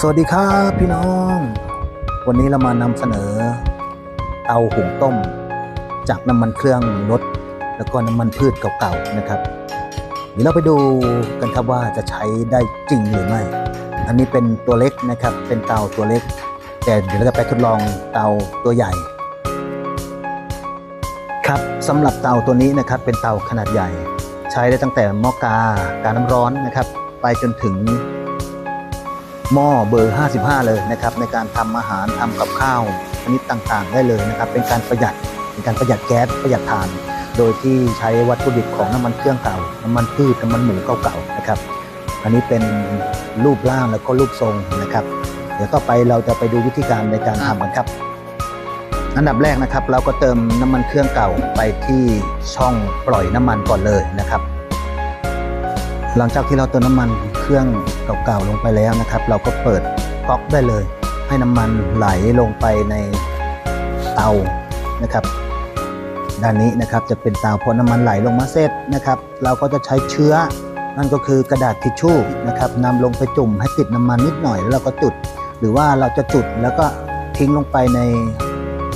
สวัสดีครับพี่น้อง วันนี้เรามานำเสนอเตาหุงต้ม จากน้ำมันเครื่องรถแล้วก็น้ำมันพืชเก่าๆนะครับ เดี๋ยวเราไปดูกันครับว่าจะใช้ได้จริงหรือไม่ อันนี้เป็นตัวเล็กนะครับ เป็นเตาตัวเล็ก แต่เดี๋ยวเราจะไปทดลองเตาตัวใหญ่ ครับสำหรับเตาตัวนี้นะครับ เป็นเตาขนาดใหญ่ ใช้ได้ตั้งแต่หม้อกาการน้ำร้อนนะครับ ไปจนถึง หม้อเบอร์ 55 เลยนะครับในการทำอาหารทำกับข้าวชนิดต่างๆ ได้เลยนะครับ เป็นการประหยัดเป็นการประหยัดแก๊สประหยัดถ่าน โดยที่ใช้วัตถุดิบของน้ำมันเครื่องเก่า น้ำมันพืชน้ำมันหมูเก่าๆนะครับ อันนี้เป็นรูปร่างแล้วก็รูปทรงนะครับ เดี๋ยวต่อไปเราจะไปดูวิธีการในการทำกันครับอันดับแรกนะครับเราก็เติมน้ำมันเครื่องเก่าไปที่ช่องปล่อยน้ำมันก่อนเลยนะครับ หลังจากที่เราเติมน้ำมัน เครื่องเก่าๆลงไปแล้วนะครับ เราก็เปิดก๊อกได้เลย ให้น้ำมันไหลลงไปในเตานะครับ ด้านนี้นะครับจะเป็นเตาพอน้ำมันไหลลงมาเสร็จนะครับ เราก็จะใช้เชื้อ นั่นก็คือกระดาษทิชชู่นะครับนำลงไปจุ่มให้ติดน้ำมันนิดหน่อยแล้วเราก็จุด หรือว่าเราจะจุดแล้วก็ทิ้งลงไปใน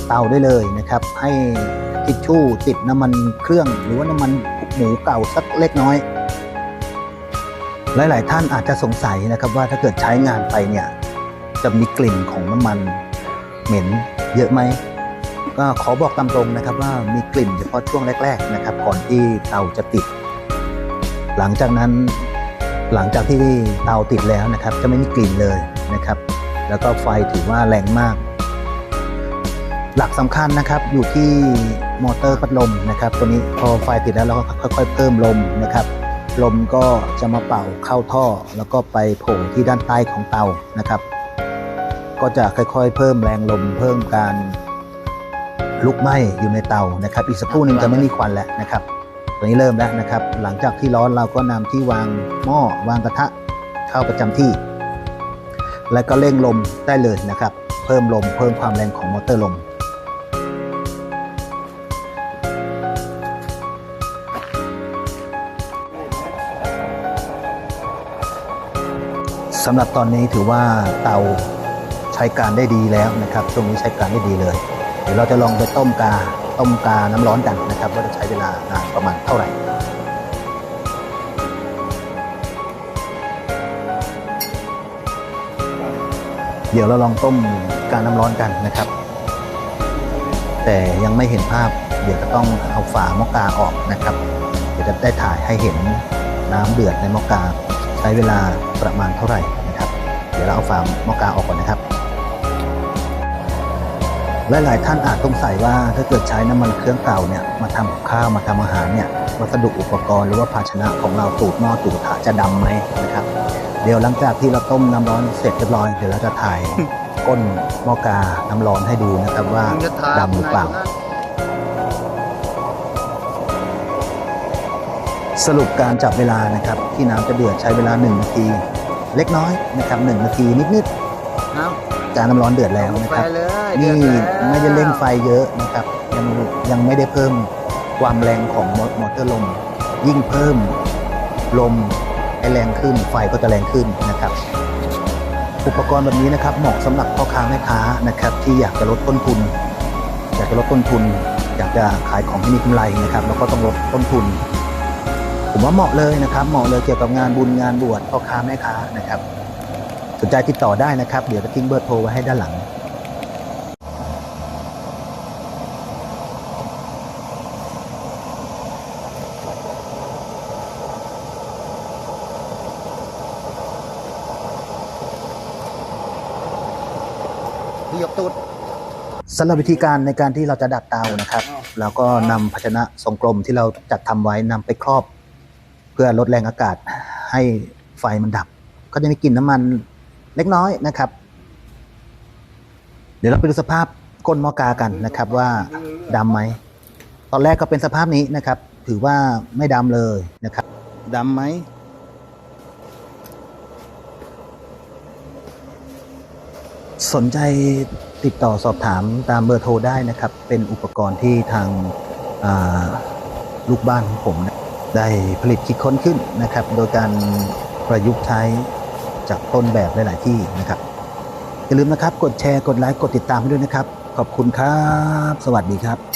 เตาได้เลยนะครับ ให้ทิชชู่ติดน้ำมันเครื่อง หรือว่าน้ำมันหมูเก่าสักเล็กน้อย หลาย ๆ ท่านอาจจะสงสัยนะครับว่าถ้าเกิดใช้งานไปเนี่ยจะมีกลิ่นของน้ำมันเหม็นเยอะไหมก็ขอบอกตามตรงนะครับว่ามีกลิ่นเฉพาะช่วงแรก ๆ นะครับ ก่อนที่เตาจะติด หลังจากนั้นหลังจากที่เตาติดแล้วนะครับ จะไม่มีกลิ่นเลยนะครับ แล้วก็ไฟถือว่าแรงมาก หลักสำคัญนะครับอยู่ที่มอเตอร์พัดลมนะครับ ตัวนี้พอไฟติดแล้วเราก็ค่อย ๆ เพิ่มลมนะครับ ลมก็จะมาเป่าเข้าท่อ แล้วก็ไปโผล่ที่ด้านใต้ของเตานะครับ ก็จะค่อยๆ เพิ่มแรงลมเพิ่มการลุกไหม้อยู่ในเตานะครับ อีกสักครู่หนึ่งจะไม่มีควันแล้วนะครับตัวนี้เริ่มแล้วนะครับ หลังจากที่ร้อนเราก็นำที่วางหม้อวางกระทะเข้าประจำที่ แล้วก็เร่งลมได้เลยนะครับ เพิ่มลมเพิ่มความแรงของมอเตอร์ลม สำหรับตอนนี้ถือว่าเตาใช้การได้ดีแล้วนะครับช่วงนี้ใช้การได้ดีเลย เดี๋ยวเราจะลองไปต้มกาต้มกาน้ำร้อนกันนะครับว่าจะใช้เวลานานประมาณเท่าไหร่เดี๋ยวเราลองต้มกาน้ำร้อนกันนะครับ แต่ยังไม่เห็นภาพ เดี๋ยวจะต้องเอาฝาหม้อกาออกนะครับ เดี๋ยวจะได้ถ่ายให้เห็นน้ำเดือดในหม้อกา ใช้เวลาประมาณเท่าไหร่นะครับ เดี๋ยวเราเอาฝาหม้อกาออกก่อนนะครับ หลายๆท่านอาจสงสัยว่าถ้าเกิดใช้น้ำมันเครื่องเก่าเนี่ยมาทำกับข้าวมาทำอาหารเนี่ยวัสดุอุปกรณ์หรือว่าภาชนะของเราตูดหม้อตูดถาจะดำไหมนะครับ เดี๋ยวหลังจากที่เราต้มน้ำร้อนเสร็จเรียบร้อยเดี๋ยวเราจะถ่ายก้นหม้อกาน้ำร้อนให้ดูนะครับว่าดำหรือเปล่า สรุปการจับเวลานะครับที่น้ำจะเดือดใช้เวลา 1 นาที เล็กน้อยนะครับ1นาทีนิดเอาๆการน้ำร้อนเดือดแล้วนะไปครับ เลยนี่เดือแล้วไม่ได้เร่งไฟเยอะนะครับ ยังยังไม่ได้เพิ่มความแรงของมอมอเตอร์ลม ยิ่งเพิ่มลมให้แรงขึ้น ไฟก็จะแรงขึ้นนะครับ อุปกรณ์แบบนี้นะครับ เหมาะสำหรับพ่อค้าแม่ค้านะครับ ที่อยากจะลดต้นทุน อยากจะลดต้นทุน อยากจะขายของที่มีกำไรนะครับ แล้วก็ต้องลดต้นทุน ผมว่าเหมาะเลยนะครับ เหมาะเลยเกี่ยวกับงานบุญงานบวชพ่อค้าแม่ค้านะครับ สนใจติดต่อได้นะครับ เดี๋ยวจะทิ้งเบอร์โทรไว้ให้ด้านหลัง พี่ยกตูดสำหรับวิธีการในการที่เราจะดัดเตานะครับเราก็นำภาชนะทรงกลมที่เราจัดทำไว้นำไปครอบ พื่อลดแรงอากาศให้ไฟมันดับ ก็จะมีกลิ่นน้ำมันเล็กน้อยนะครับ เดี๋ยวเราไปดูสภาพก้นมอกากันนะครับ ว่าดำไหมตอนแรกก็เป็นสภาพนี้นะครับ ถือว่าไม่ดำเลยนะครับดำไหมสนใจติดต่อสอบถามตามเบอร์โทรได้นะครับ เป็นอุปกรณ์ที่ทางาลูกบ้านของผมนะ ได้ผลิตคิดค้นขึ้นนะครับ โดยการประยุกต์ใช้จากต้นแบบหลาย ๆ ที่นะครับ อย่าลืมนะครับ กดแชร์ กดไลค์ กดติดตามให้ด้วยนะครับ ขอบคุณครับ สวัสดีครับ